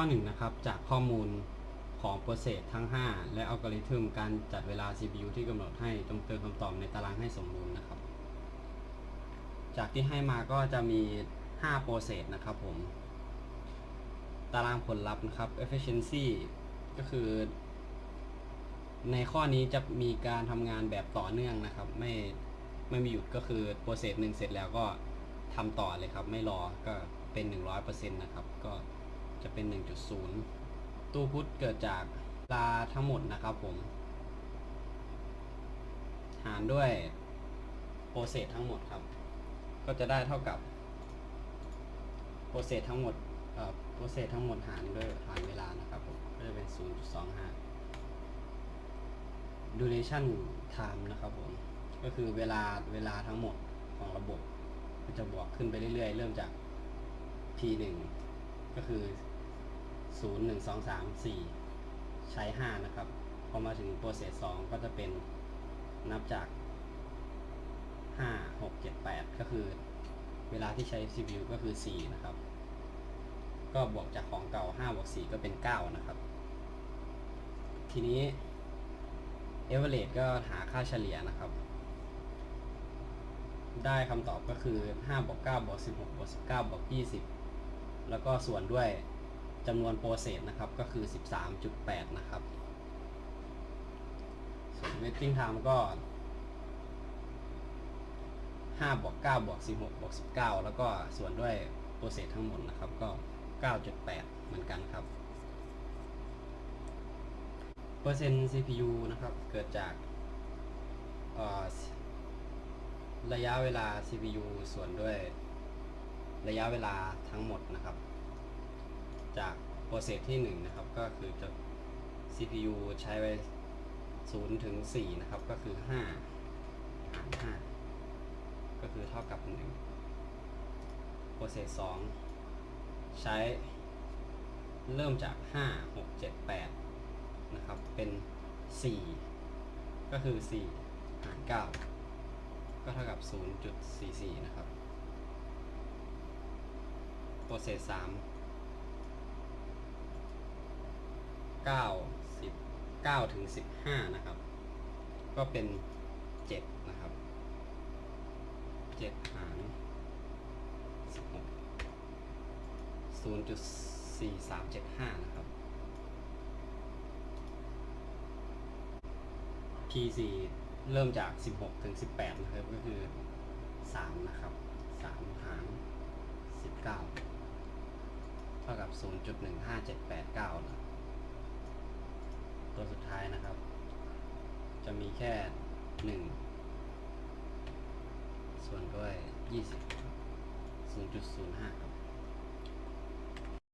ข้อ1นะครับจากข้อมูลของโปรเซสทั้ง 5 และอัลกอริทึมการจัดเวลา CPU ที่กำหนดให้จงเติมคำตอบในตารางให้สมบูรณ์นะครับ จากที่ให้มาก็จะมี 5 โปรเซสนะครับผม ตารางผลลัพธ์นะครับ efficiency ก็คือ ในข้อนี้จะมีการทำงานแบบต่อเนื่องนะครับ ไม่ไม่มีหยุดก็คือโปรเซสหนึ่งเสร็จแล้วก็ทำต่อเลยครับ ไม่รอก็เป็น 100%นะครับก็ จะเป็น 1.0ตู้พุทธเกิดจากเวลาทั้งหมดนะครับผม หารด้วยโปรเซสทั้งหมดครับ ก็จะได้เท่ากับโปรเซสทั้งหมดเอ่อโปรเซสทั้งหมดหารด้วยหารเวลานะครับผมก็จะเป็น 0.25 duration time นะครับผม ก็คือเวลาเวลาทั้งหมดของระบบ ก็จะบวกขึ้นไปเรื่อยๆ เริ่มจาก t 1 ก็คือ 0 1 2 3 4 ใช้ 5 นะครับ พอมาถึงโปรเซส2ก็จะเป็นนับจาก 5 6 7 8 ก็คือเวลาที่ใช้ CPU ก็คือ 4 นะครับ ก็บวกจากของเก่า 5 บวก 4 ก็เป็น 9 นะครับ ทีนี้ average ก็หาค่าเฉลี่ยนะครับ ได้คำตอบก็คือ 5 บวก 9 บวก 16 บวก 19 บวก 20 แล้วก็ส่วนด้วย จำนวนโปรเซสนะครับก็คือ 13.8 นะครับ ส่วน waiting time ก็ 5บวก9บวก16บวก19 แล้วก็ส่วนด้วยโปรเซสทั้งหมดนะครับก็ 9.8 เหมือนกันครับ เปอร์เซ็นต์ CPU นะครับ เกิดจากระยะเวลา CPU ส่วนด้วยระยะเวลาทั้งหมดนะครับ จากโปรเซสที่1นะครับก็คือจะ CPU ใช้ไป0ถึง4นะครับก็คือ5หาร5ก็คือเท่ากับ1โปรเซส2ใช้เริ่มจาก 5 6 7 8นะครับเป็น 4 ก็คือ 4 หาร 9 ก็เท่ากับ 0.44 นะครับโปรเซส3 9 10 9ถึง15นะครับ ก็เป็น7นะครับ7หาร16 0.4375นะครับ P4 เริ่มจาก16ถึง18นะครับก็คือ3นะครับ3หาร19เท่ากับ0.15789นะ ตัวสุดท้ายนะครับ จะมีแค่ 1 ส่วนด้วย 20 0.05ครับ